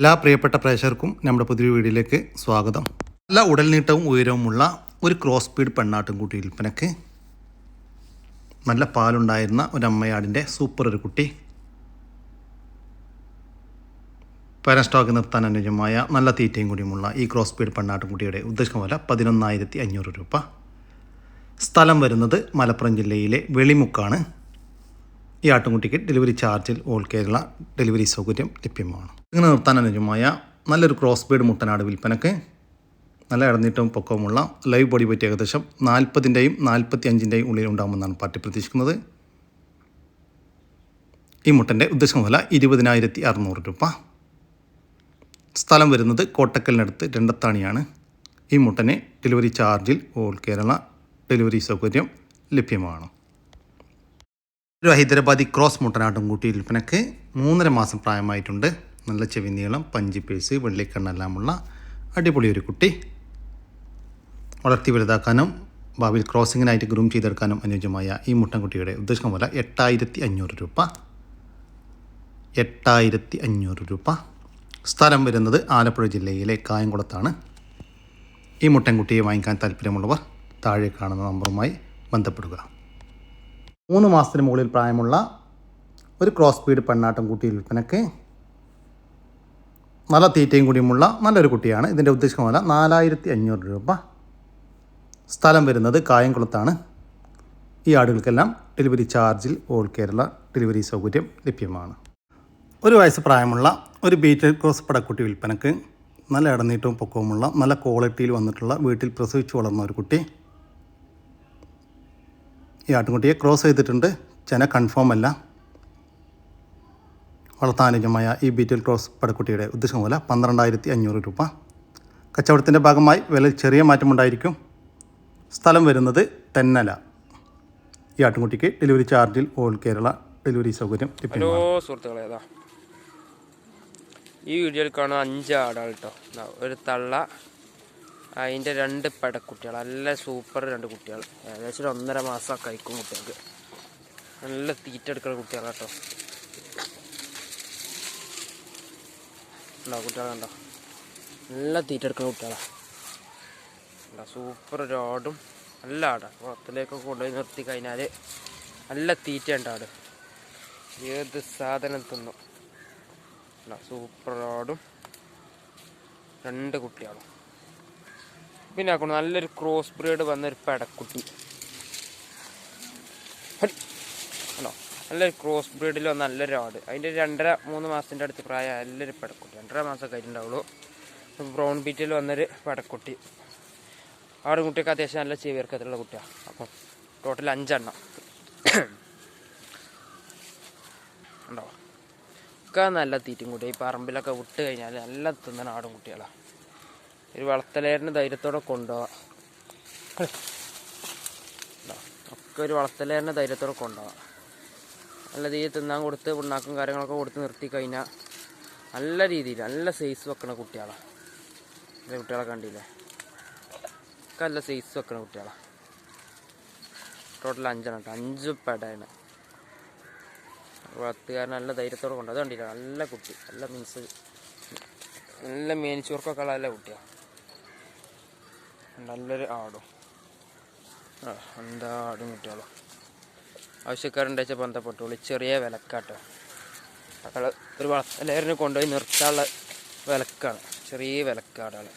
എല്ലാ പ്രിയപ്പെട്ട പ്രേക്ഷകർക്കും നമ്മുടെ പുതിയ വീഡിയോയിലേക്ക് സ്വാഗതം. നല്ല ഉടൽനീട്ടവും ഉയരവുമുള്ള ഒരു ക്രോസ് സ്പീഡ് പെണ്ണാട്ടുംകുട്ടി വിൽപ്പനക്ക് നല്ല പാലുണ്ടായിരുന്ന ഒരു അമ്മയാടിന്റെ സൂപ്പർ ഒരു കുട്ടി. പാരൻ സ്റ്റോക്ക് നിർത്താൻ അനുയോജ്യമായ നല്ല തീറ്റയും കൂടിയുമുള്ള ഈ ക്രോസ് സ്പീഡ് പെണ്ണാട്ടുംകുട്ടിയുടെ ഉദ്ദേശിക്കുന്ന വില പതിനൊന്നായിരത്തി അഞ്ഞൂറ് രൂപ. സ്ഥലം വരുന്നത് മലപ്പുറം ജില്ലയിലെ വെളിമുക്കാണ്. ഈ ആട്ടുംകുട്ടിക്ക് ഡെലിവറി ചാർജിൽ ഓൾ കേരള ഡെലിവറി സൗകര്യം ലഭ്യമാണ്. ഇങ്ങനെ നിർത്താൻ അനുജമായ നല്ലൊരു ക്രോസ് ബീഡ് മുട്ടനാട് വിൽപ്പനക്ക്. നല്ല ഇടനീട്ടവും പൊക്കവുമുള്ള ലൈവ് ബോഡി പറ്റി ഏകദേശം നാൽപ്പതിന്റെയും നാൽപ്പത്തി അഞ്ചിന്റെയും ഉള്ളിൽ ഉണ്ടാകുമെന്നാണ് പാർട്ടി പ്രതീക്ഷിക്കുന്നത്. ഈ മുട്ടന്റെ ഉദ്ദേശം വില ഇരുപതിനായിരത്തി അറുന്നൂറ് രൂപ. സ്ഥലം വരുന്നത് കോട്ടക്കലിനടുത്ത് രണ്ടത്താണിയാണ്. ഈ മുട്ടന് ഡെലിവറി ചാർജിൽ ഓൾ കേരള ഡെലിവറി സൗകര്യം ലഭ്യമാണ്. ഒരു ഹൈദരാബാദി ക്രോസ് മുട്ടനാട്ടും കൂട്ടി വിൽപ്പനക്ക് മൂന്നര മാസം പ്രായമായിട്ടുണ്ട്. നല്ല ചെവി നീളം പഞ്ചി പേഴ്സ് വെള്ളിക്കണ്ണെല്ലാമുള്ള അടിപൊളി ഒരു കുട്ടി. വളർത്തി വലുതാക്കാനും ഭാവിയിൽ ക്രോസിങ്ങിനായിട്ട് ഗ്രൂം ചെയ്തെടുക്കാനും അനുയോജ്യമായ ഈ മുട്ടൻകുട്ടിയുടെ ഉദ്ദേശം പോലെ എട്ടായിരത്തി അഞ്ഞൂറ് രൂപ. എട്ടായിരത്തി അഞ്ഞൂറ് രൂപ. സ്ഥലം വരുന്നത് ആലപ്പുഴ ജില്ലയിലെ കായംകുളത്താണ്. ഈ മുട്ടൻകുട്ടിയെ വാങ്ങിക്കാൻ താല്പര്യമുള്ളവർ താഴെ കാണുന്ന നമ്പറുമായി ബന്ധപ്പെടുക. മൂന്ന് മാസത്തിന് മുകളിൽ പ്രായമുള്ള ഒരു ക്രോസ് സ്പീഡ് പെണ്ണാട്ടം കുട്ടി വിൽപ്പനക്ക് നല്ല തീറ്റയും കൂടിയുമുള്ള നല്ലൊരു കുട്ടിയാണ്. ഇതിന്റെ ഉദ്ദേശിക്കുന്ന വില നാലായിരത്തി അഞ്ഞൂറ് രൂപ. സ്ഥലം വരുന്നത് കായംകുളത്താണ്. ഈ ആടുകൾക്കെല്ലാം ഡെലിവറി ചാർജിൽ ഓൾ കേരള ഡെലിവറി സൗകര്യം ലഭ്യമാണ്. ഒരു വയസ്സ് പ്രായമുള്ള ഒരു ബീറ്റൽ ക്രോസ് പടക്കുട്ടി വിൽപ്പനക്ക് നല്ല ഇടനീട്ടവും പൊക്കവുമുള്ള നല്ല ക്വാളിറ്റിയിൽ വന്നിട്ടുള്ള വീട്ടിൽ പ്രസവിച്ചു വളർന്ന ഒരു കുട്ടി ഈ ആട്ടുംകുട്ടിയെ ക്രോസ് ചെയ്തിട്ടുണ്ട്. ചെന കൺഫേം അല്ല. വളർത്താനുജമായ ഈ ബീറ്റൽ ക്രോസ് പടക്കുട്ടിയുടെ ഉദ്ദേശം വില പന്ത്രണ്ടായിരത്തി അഞ്ഞൂറ് രൂപ. കച്ചവടത്തിന്റെ ഭാഗമായി വില ചെറിയ മാറ്റമുണ്ടായിരിക്കും സ്ഥലം വരുന്നത് തെന്നല. ഈ ആട്ടുംകുട്ടിക്ക് ഡെലിവറി ചാർജിൽ ഓൾ കേരള ഡെലിവറി സൗകര്യം ഹലോ സുഹൃത്തുക്കളെ അതാ ഈ വീഡിയോയിൽ കാണുന്ന അഞ്ച് ആടാൾ കേട്ടോ ഒരു തള്ള അതിന്റെ രണ്ട് പെടക്കുട്ടികൾ നല്ല സൂപ്പർ രണ്ട് കുട്ടികൾ ഏകദേശം ഒരു ഒന്നര മാസം കഴിക്കും കുട്ടികൾക്ക്. നല്ല തീറ്റ എടുക്കുന്ന കുട്ടികളാണ് കേട്ടോ ഉണ്ടോ കുട്ടികളെ കണ്ടോ? നല്ല തീറ്റ എടുക്കുന്ന കുട്ടികളാണ് സൂപ്പർ ഒരു ആടും. നല്ല ആടാണ് കുളത്തിലേക്ക് കൊണ്ടുപോയി നിർത്തി കഴിഞ്ഞാൽ നല്ല തീറ്റ ഉണ്ട് ആട്. ഏത് സാധനം തിന്നും. സൂപ്പർ ആടും. രണ്ട് കുട്ടികളും. പിന്നെ നല്ലൊരു ക്രോസ് ബ്രീഡ് വന്നൊരു പെടക്കുട്ടി. ഹടി. നല്ലൊരു ക്രോസ് ബ്രീഡിൽ വന്ന നല്ലൊരു ആട് അതിന്റെ രണ്ടര മൂന്ന് മാസത്തിന്റെ അടുത്ത് പ്രായം നല്ലൊരു പടക്കുട്ടി. രണ്ടര മാസം കഴിഞ്ഞിട്ടുണ്ടാവുള്ളൂ. ബ്രൗൺ ബീറ്റിൽ വന്നൊരു പടക്കുട്ടി. ആടും കുട്ടിയൊക്കെ അത്യാവശ്യം നല്ല ചെവിയർക്കത്തിലുള്ള കുട്ടിയാണ് അപ്പം ടോട്ടൽ അഞ്ചെണ്ണം. ഉണ്ടോ? ഒക്കെ നല്ല തീറ്റും കുട്ടി ഈ പറമ്പിലൊക്കെ വിട്ട് കഴിഞ്ഞാൽ നല്ല തിന്നണ ആടും കുട്ടികളാണ് ഒരു വളർത്തലേറിന് ധൈര്യത്തോടെ കൊണ്ടുപോവാം? ഒക്കെ ഒരു വളർത്തലേറിന് ധൈര്യത്തോടെ കൊണ്ടുപോവാം. നല്ല രീതിയിൽ തിന്നാൻ കൊടുത്ത് പിണ്ണാക്കും കാര്യങ്ങളൊക്കെ കൊടുത്ത് നിർത്തി കഴിഞ്ഞാൽ നല്ല രീതിയിൽ നല്ല സൈസ് വെക്കണ കുട്ടികളാണ് നല്ല കുട്ടികളെ കണ്ടില്ലേ? ഒക്കെ നല്ല സൈസ് വെക്കണ കുട്ടികളാണ് ടോട്ടൽ അഞ്ചെണ്ണം കേട്ടോ. അഞ്ച് പെടയാണ്. വളർത്തുകാരൻ നല്ല ധൈര്യത്തോടെ കൊണ്ട് അത് കണ്ടില്ല നല്ല കുട്ടി. നല്ല മീൻസ് നല്ല മേനിച്ചോർക്കൊക്കെ ഉള്ള നല്ല കുട്ടിയാണ് നല്ലൊരു ആടും. എന്താ ആടും കുട്ടികളും? ആവശ്യക്കാരുണ്ട് വെച്ചാൽ ബന്ധപ്പെട്ടോളൂ ചെറിയ വിലക്കാട്ടോ. അയാൾ ഒരു വളർത്തലേറിന് കൊണ്ടുപോയി നിർത്താനുള്ള വിലക്കാണ്. ചെറിയ വിലക്കാടാണ്.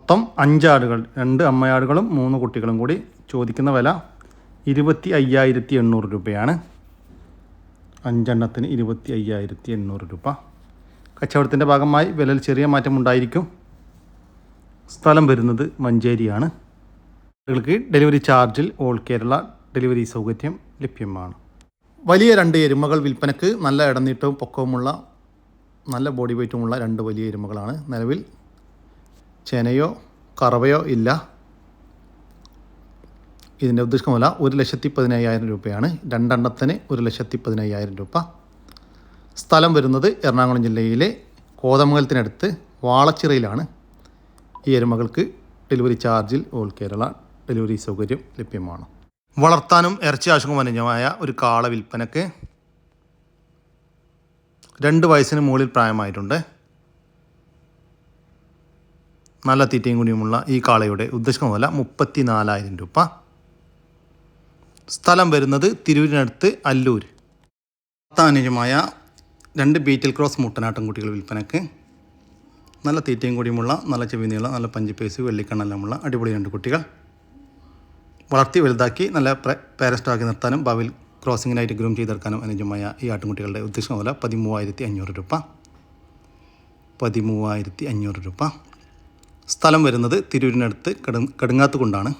മൊത്തം അഞ്ചാടുകൾ രണ്ട് അമ്മയാടുകളും മൂന്ന് കുട്ടികളും കൂടി ചോദിക്കുന്ന വില ഇരുപത്തി അയ്യായിരത്തി എണ്ണൂറ് രൂപയാണ്. അഞ്ചെണ്ണത്തിന് ഇരുപത്തി അയ്യായിരത്തി എണ്ണൂറ് രൂപ. കച്ചവടത്തിന്റെ ഭാഗമായി വിലയിൽ ചെറിയ മാറ്റം ഉണ്ടായിരിക്കും സ്ഥലം വരുന്നത് മഞ്ചേരിയാണ്. ആളുകൾക്ക് ഡെലിവറി ചാർജിൽ ഓൾ കേരള ഡെലിവറി സൗകര്യം ലഭ്യമാണ്. വലിയ രണ്ട് എരുമകൾ വിൽപ്പനക്ക് നല്ല ഇടനീട്ടവും പൊക്കവുമുള്ള നല്ല ബോഡി വെയ്റ്റുമുള്ള രണ്ട് വലിയ എരുമകളാണ്. നിലവിൽ ചെനയോ കറവയോ ഇല്ല. ഇതിന്റെ ഉദ്ദേശമല്ല ഒരു ലക്ഷത്തി പതിനയ്യായിരം രൂപയാണ്. രണ്ടെണ്ണത്തിന് ഒരു ലക്ഷത്തി പതിനയ്യായിരം രൂപ. സ്ഥലം വരുന്നത് എറണാകുളം ജില്ലയിലെ കോതമംഗലത്തിനടുത്ത് വാളച്ചിറയിലാണ്. ഈ എരുമകൾക്ക് ഡെലിവറി ചാർജിൽ ഓൾ കേരള ഡെലിവറി സൗകര്യം ലഭ്യമാണ്. വളർത്താനും ഇറച്ചി ആവശ്യങ്ങൾ അനുജമായ ഒരു കാള വിൽപ്പനക്ക് രണ്ട് വയസ്സിന് മുകളിൽ പ്രായമായിട്ടുണ്ട്. നല്ല തീറ്റയും കൂടിയുമുള്ള ഈ കാളയുടെ ഉദ്ദേശിക്കുന്ന വില മുപ്പത്തി നാലായിരം രൂപ. സ്ഥലം വരുന്നത് തിരൂരിനടുത്ത് അല്ലൂർ. അനുജമായ രണ്ട് ബീറ്റിൽ ക്രോസ് മുട്ടനാട്ടം കുട്ടികൾ വിൽപ്പനക്ക് നല്ല തീറ്റയും കൂടിയുമുള്ള നല്ല ചെവി നീളം നല്ല പഞ്ചിപ്പേസ് വെള്ളിക്കണ്ണെല്ലാമുള്ള അടിപൊളി രണ്ട് കുട്ടികൾ. വളർത്തി വലുതാക്കി നല്ല പാരസ്റ്റാക്കി നിർത്താനും ഭാവിയിൽ ക്രോസിങ്ങിനായിട്ട് ഗ്രൂം ചെയ്തെടുക്കാനും അനുജമായ ഈ ആട്ടുംകുട്ടികളുടെ ഉദ്ദേശം പോലെ പതിമൂവായിരത്തി അഞ്ഞൂറ് രൂപ. പതിമൂവായിരത്തി അഞ്ഞൂറ് രൂപ. സ്ഥലം വരുന്നത് തിരൂരിനടുത്ത് കട കടുങ്ങാത്തുകൊണ്ടാണ്.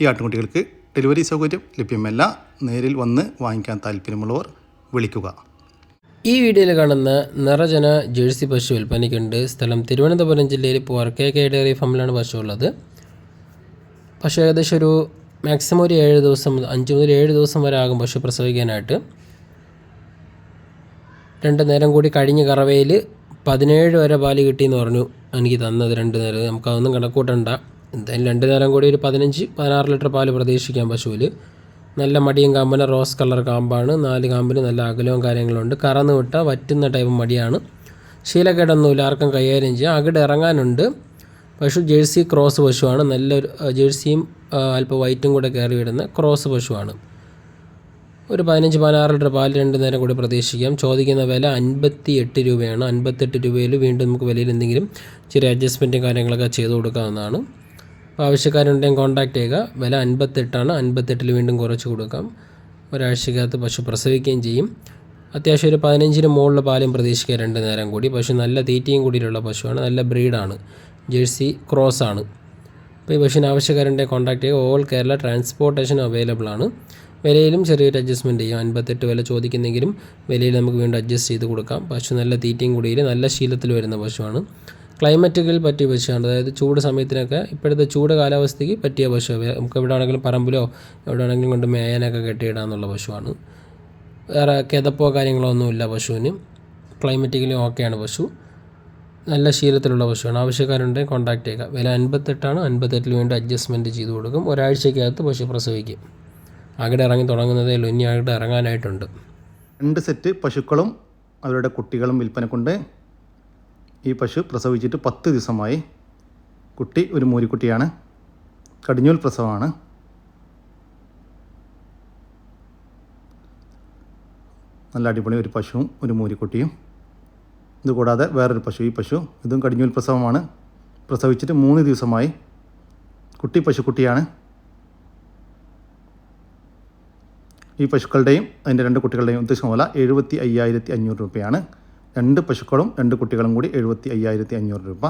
ഈ ആട്ടുംകുട്ടികൾക്ക് ഡെലിവറി സൗകര്യം ലഭ്യമല്ല. നേരിൽ വന്ന് വാങ്ങിക്കാൻ താല്പര്യമുള്ളവർ വിളിക്കുക. ഈ വീഡിയോയിൽ കാണുന്ന നിറജന ജേഴ്സി പശു വിൽപ്പനയ്ക്കുണ്ട്. സ്ഥലം തിരുവനന്തപുരം ജില്ലയിൽ പുറക്കേ കെ ഡയറി ഫാമിലാണ് പശു ഉള്ളത്. പശു ഏകദേശം ഒരു മാക്സിമം ഒരു ഏഴ് ദിവസം അഞ്ച് മുതൽ ഏഴ് ദിവസം വരെ ആകും പശു പ്രസവിക്കാനായിട്ട്. രണ്ട് നേരം കൂടി കഴിഞ്ഞ് കറവയിൽ പതിനേഴ് വരെ പാൽ കിട്ടിയെന്ന് പറഞ്ഞു എനിക്ക് തന്നത് രണ്ട് നേരം. നമുക്കതൊന്നും കണക്കൂട്ടണ്ട. എന്തായാലും രണ്ട് നേരം കൂടി ഒരു പതിനഞ്ച് പതിനാറ് ലിറ്റർ പാൽ പ്രതീക്ഷിക്കാം പശുവിൽ. നല്ല മടിയും കാമ്പിന് റോസ് കളർ കാമ്പാണ്. നാല് കാമ്പിന് നല്ല അകലവും കാര്യങ്ങളുണ്ട്. കറന്ന് വിട്ട വറ്റുന്ന ടൈപ്പ് മടിയാണ്. ശീലക്കേടൊന്നുമില്ല ആർക്കും കൈകാര്യം ചെയ്യാം. അകിട് ഇറങ്ങാനുണ്ട്. പശു ജേഴ്സി ക്രോസ് പശുവാണ്. നല്ലൊരു ജേഴ്സിയും അല്പം വൈറ്റും കൂടെ കയറി വിടുന്ന ക്രോസ് പശുവാണ്. ഒരു പതിനഞ്ച് പതിനാറ് ലിറ്റർ പാൽ രണ്ട് നേരം കൂടി പ്രതീക്ഷിക്കാം. ചോദിക്കുന്ന വില അൻപത്തി എട്ട് രൂപയാണ്. അൻപത്തെട്ട് രൂപയിൽ വീണ്ടും നമുക്ക് വിലയിൽ എന്തെങ്കിലും ചെറിയ അഡ്ജസ്റ്റ്മെന്റും കാര്യങ്ങളൊക്കെ ചെയ്ത് കൊടുക്കാവുന്നതാണ്. അപ്പോൾ ആവശ്യക്കാരുണ്ടെങ്കിൽ കോൺടാക്ട് ചെയ്യുക. വില അൻപത്തെട്ടാണ്. അൻപത്തെട്ടിൽ വീണ്ടും കുറച്ച് കൊടുക്കാം. ഒരാഴ്ചക്കകത്ത് പശു പ്രസവിക്കുകയും ചെയ്യും. അത്യാവശ്യം ഒരു പതിനഞ്ചിന് മുകളിൽ പാലും പ്രതീക്ഷിക്കുക രണ്ട് നേരം കൂടി. പശു നല്ല തീറ്റയും കൂടിയിട്ടുള്ള പശുവാണ്. നല്ല ബ്രീഡാണ് ജേഴ്സി ക്രോസ് ആണ്. അപ്പോൾ ഈ ബസ്സിന് ആവശ്യക്കാരന്റെ കോൺടാക്ട് ചെയ്യുക. ഓൾ കേരള ട്രാൻസ്പോർട്ടേഷൻ അവൈലബിൾ ആണ്. വിലയിലും ചെറിയൊരു അഡ്ജസ്റ്റ്മെന്റ് ചെയ്യാം. അൻപത്തെട്ട് വില ചോദിക്കുന്നെങ്കിലും വിലയിൽ നമുക്ക് വീണ്ടും അഡ്ജസ്റ്റ് ചെയ്ത് കൊടുക്കാം. പശു നല്ല തീറ്റയും കൂടിയിൽ നല്ല ശീലത്തിൽ വരുന്ന പശുവാണ്. ക്ലൈമറ്റുകളിൽ പറ്റിയ പശുവാണ്. അതായത് ചൂട് സമയത്തിനൊക്കെ ഇപ്പോഴത്തെ ചൂട് കാലാവസ്ഥയ്ക്ക് പറ്റിയ പശു നമുക്ക് എവിടെ ആണെങ്കിലും പറമ്പിലോ എവിടെ ആണെങ്കിലും കൊണ്ട് മേയാനൊക്കെ കെട്ടിയിടാന്നുള്ള പശുവാണ്. വേറെ കിതപ്പോ കാര്യങ്ങളോ ഒന്നുമില്ല പശുവിന്. ക്ലൈമറ്റിക്കലി ഓക്കെയാണ് പശു. നല്ല ശീലത്തിലുള്ള പശുവാണ്. ആവശ്യക്കാരുണ്ടെങ്കിൽ കോൺടാക്ട് ചെയ്യുക വില അൻപത്തെട്ടാണ് അൻപത്തെട്ടിൽ വേണ്ടി അഡ്ജസ്റ്റ്മെന്റ് ചെയ്ത് കൊടുക്കും. ഒരാഴ്ചയ്ക്കകത്ത് പശു പ്രസവിക്കും. അകിടെ ഇറങ്ങി തുടങ്ങുന്നതേ ഉള്ളൂ. ഇനി അകിടെ ഇറങ്ങാനായിട്ടുണ്ട്. രണ്ട് സെറ്റ് പശുക്കളും അവരുടെ കുട്ടികളും വിൽപ്പനക്കൊണ്ട് ഈ പശു പ്രസവിച്ചിട്ട് പത്ത് ദിവസമായി കുട്ടി ഒരു മൂരിക്കുട്ടിയാണ്. കടിഞ്ഞൂൽ പ്രസവമാണ്. നല്ല അടിപൊളി ഒരു പശുവും ഒരു മൂരിക്കുട്ടിയും. ഇതുകൂടാതെ വേറൊരു പശു. ഈ പശു ഇതും കടിഞ്ഞൂൽ പ്രസവമാണ് പ്രസവിച്ചിട്ട് മൂന്ന് ദിവസമായി. കുട്ടി പശുക്കുട്ടിയാണ് ഈ പശുക്കളുടെയും അതിന്റെ രണ്ട് കുട്ടികളുടെയും ഉദ്ദേശം പോലെ എഴുപത്തി അയ്യായിരത്തി അഞ്ഞൂറ് രൂപയാണ്. രണ്ട് പശുക്കളും രണ്ട് കുട്ടികളും കൂടി എഴുപത്തി അയ്യായിരത്തി അഞ്ഞൂറ് രൂപ.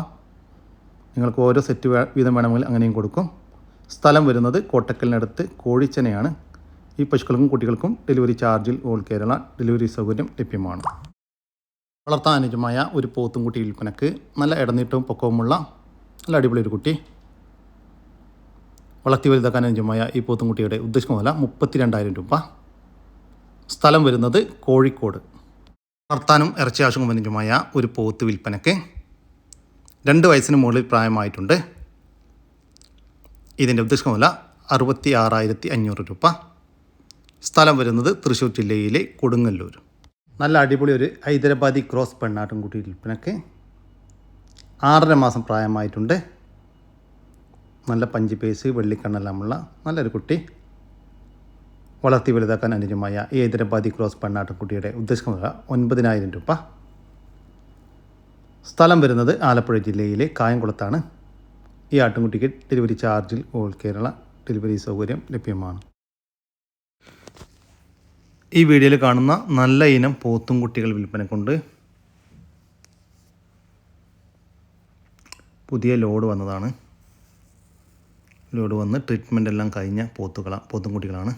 നിങ്ങൾക്ക് ഓരോ സെറ്റ് വീതം വേണമെങ്കിൽ അങ്ങനെയും കൊടുക്കും. സ്ഥലം വരുന്നത് കോട്ടക്കലിനടുത്ത് കോഴിച്ചനയാണ്. ഈ പശുക്കൾക്കും കുട്ടികൾക്കും ഡെലിവറി ചാർജിൽ ഓൾ കേരള ഡെലിവറി സൗകര്യം ലഭ്യമാണ്. വളർത്താൻ അനുജമായ ഒരു പോത്തും കുട്ടി വിൽപ്പനക്ക് നല്ല ഇടനീട്ടവും പൊക്കവുമുള്ള നല്ല അടിപൊളി ഒരു കുട്ടി. വളർത്തി വലുതാക്കാൻ അനുജമായ ഈ പോത്തും പോത്തുംകുട്ടിയുടെ ഉദ്ദേശിക്കുന്ന വില മുപ്പത്തി രണ്ടായിരം രൂപ. സ്ഥലം വരുന്നത് കോഴിക്കോട്. വളർത്താനും ഇറച്ചി ആവശ്യവും അനുജമായ ഒരു പോത്ത് വിൽപ്പനക്ക് രണ്ട് വയസ്സിന് മുകളിൽ പ്രായമായിട്ടുണ്ട്. ഇതിന്റെ ഉദ്ദേശിക്കുന്ന വില അറുപത്തി ആറായിരത്തി അഞ്ഞൂറ് രൂപ. സ്ഥലം വരുന്നത് തൃശ്ശൂർ ജില്ലയിലെ കൊടുങ്ങല്ലൂർ. നല്ല അടിപൊളി ഒരു ഹൈദരാബാദി ക്രോസ് പെണ്ണാട്ടും കുട്ടി വിൽപ്പനക്ക് ആറര മാസം പ്രായമായിട്ടുണ്ട്. നല്ല പഞ്ചി പേസ് വെള്ളിക്കണ്ണെല്ലാമുള്ള നല്ലൊരു കുട്ടി. വളർത്തി വലുതാക്കാൻ അനുജമായ ഈ ഹൈദരാബാദി ക്രോസ് പെണ്ണാട്ടുകുട്ടിയുടെ ഉദ്ദേശിക്കുന്ന ഒൻപതിനായിരം രൂപ. സ്ഥലം വരുന്നത് ആലപ്പുഴ ജില്ലയിലെ കായംകുളത്താണ്. ഈ ആട്ടുംകുട്ടിക്ക് ഡെലിവറി ചാർജിൽ ഓൾ കേരള ഡെലിവറി സൗകര്യം ലഭ്യമാണ്. ഈ വീഡിയോയിൽ കാണുന്ന നല്ല ഇനം പോത്തും കുട്ടികൾ വിൽപ്പനക്കുണ്ട് പുതിയ ലോഡ് വന്നതാണ്. ലോഡ് വന്ന് ട്രീറ്റ്മെന്റ് എല്ലാം കഴിഞ്ഞ പോത്തുകളാണ് പോത്തും കുട്ടികളാണ്.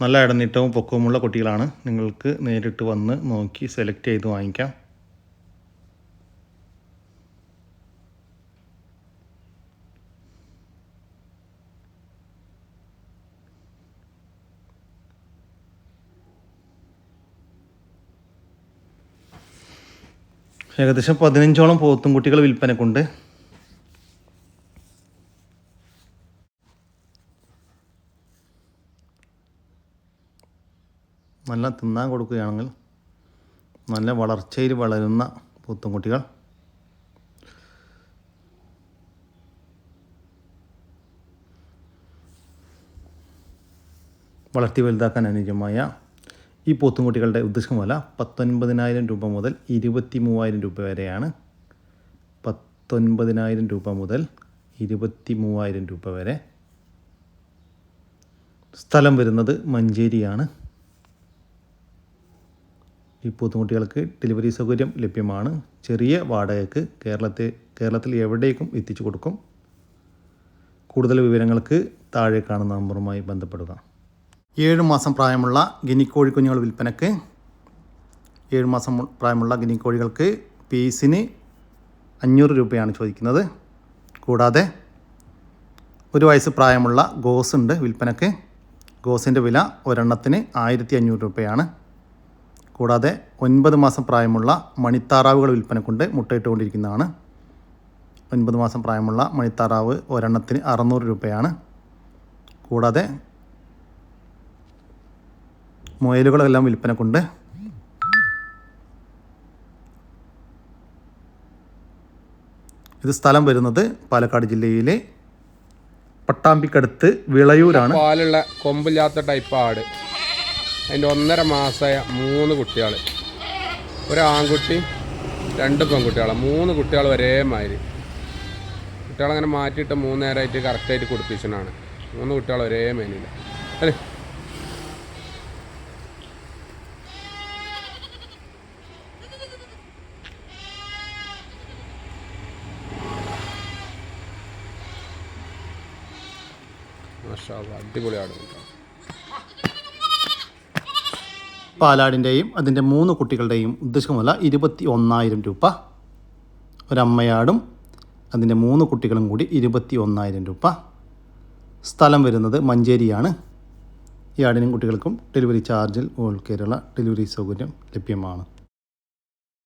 നല്ല ഇടനീട്ടവും പൊക്കവുമുള്ള കുട്ടികളാണ്. നിങ്ങൾക്ക് നേരിട്ട് വന്ന് നോക്കി സെലക്ട് ചെയ്ത് വാങ്ങിക്കാം. ഏകദേശം പതിനഞ്ചോളം പോത്തുംകുട്ടികൾ വിൽപ്പനക്കുണ്ട്. നല്ല തിന്നാൻ കൊടുക്കുകയാണെങ്കിൽ നല്ല വളർച്ചയിൽ വളരുന്ന പൂത്തുംകുട്ടികൾ വളർത്തി വലുതാക്കാൻ അനുയോജ്യമായ ഈ പോത്തുംകുട്ടികളുടെ ഉദ്ദേശം വില പത്തൊൻപതിനായിരം രൂപ മുതൽ ഇരുപത്തി മൂവായിരം രൂപ വരെയാണ്. പത്തൊൻപതിനായിരം രൂപ മുതൽ ഇരുപത്തി മൂവായിരം രൂപ വരെ സ്ഥലം വരുന്നത് മഞ്ചേരിയാണ്. ഈ പൂത്തുമുട്ടികൾക്ക് ഡെലിവറി സൗകര്യം ലഭ്യമാണ്. ചെറിയ വാടകയ്ക്ക് കേരളത്തെ കേരളത്തിൽ എവിടേക്കും എത്തിച്ചു കൊടുക്കും. കൂടുതൽ വിവരങ്ങൾക്ക് താഴെ കാണുന്ന നമ്പറുമായി ബന്ധപ്പെടുക. ഏഴ് മാസം പ്രായമുള്ള ഗിനിക്കോഴി കുഞ്ഞുങ്ങൾ വിൽപ്പനക്ക് ഏഴ് മാസം പ്രായമുള്ള ഗിനിക്കോഴികൾക്ക് പീസിന് അഞ്ഞൂറ് രൂപയാണ് ചോദിക്കുന്നത്. കൂടാതെ ഒരു വയസ്സ് പ്രായമുള്ള ഗോസ് ഉണ്ട് വിൽപ്പനക്ക്. ഗോസിന്റെ വില ഒരെണ്ണത്തിന് ആയിരത്തി അഞ്ഞൂറ് രൂപയാണ്. കൂടാതെ ഒൻപത് മാസം പ്രായമുള്ള മണിത്താറാവുകൾ വിൽപ്പനക്കുണ്ട് മുട്ടയിട്ടുകൊണ്ടിരിക്കുന്നതാണ്. ഒൻപത് മാസം പ്രായമുള്ള മണിത്താറാവ് ഒരെണ്ണത്തിന് അറുന്നൂറ് രൂപയാണ്. കൂടാതെ മുയലുകളെല്ലാം വിൽപ്പനക്കുണ്ട് ഇത് സ്ഥലം വരുന്നത് പാലക്കാട് ജില്ലയിലെ പട്ടാമ്പിക്കടുത്ത് വിളയൂരാണ്. പാലുള്ള കൊമ്പില്ലാത്ത ടൈപ്പ് ആട്. അതിന്റെ ഒന്നര മാസമായ മൂന്ന് കുട്ടികൾ ഒരു ആൺകുട്ടി രണ്ട് പെൺകുട്ടികളാണ് മൂന്ന് കുട്ടികൾ ഒരേ മാതിരി. കുട്ടികളങ്ങനെ മാറ്റിയിട്ട് മൂന്ന് നേരമായിട്ട് കറക്റ്റായിട്ട് കുടിപ്പിച്ചതാണ്. മൂന്ന് കുട്ടികൾ ഒരേ മേനില്ല അല്ലേ? മാഷാ അല്ലാ, അടിപൊളി ആട് കേട്ടോ. പാലാടിന്റെയും അതിന്റെ മൂന്ന് കുട്ടികളുടെയും ഉദ്ദേശിക്കുന്ന ഇരുപത്തി ഒന്നായിരം രൂപ. ഒരമ്മയാടും അതിന്റെ മൂന്ന് കുട്ടികളും കൂടി ഇരുപത്തി ഒന്നായിരം രൂപ. സ്ഥലം വരുന്നത് മഞ്ചേരിയാണ്. ഈ ആടിനും കുട്ടികൾക്കും ഡെലിവറി ചാർജിൽ ഓൾ കേരള ഡെലിവറി സൗകര്യം ലഭ്യമാണ്.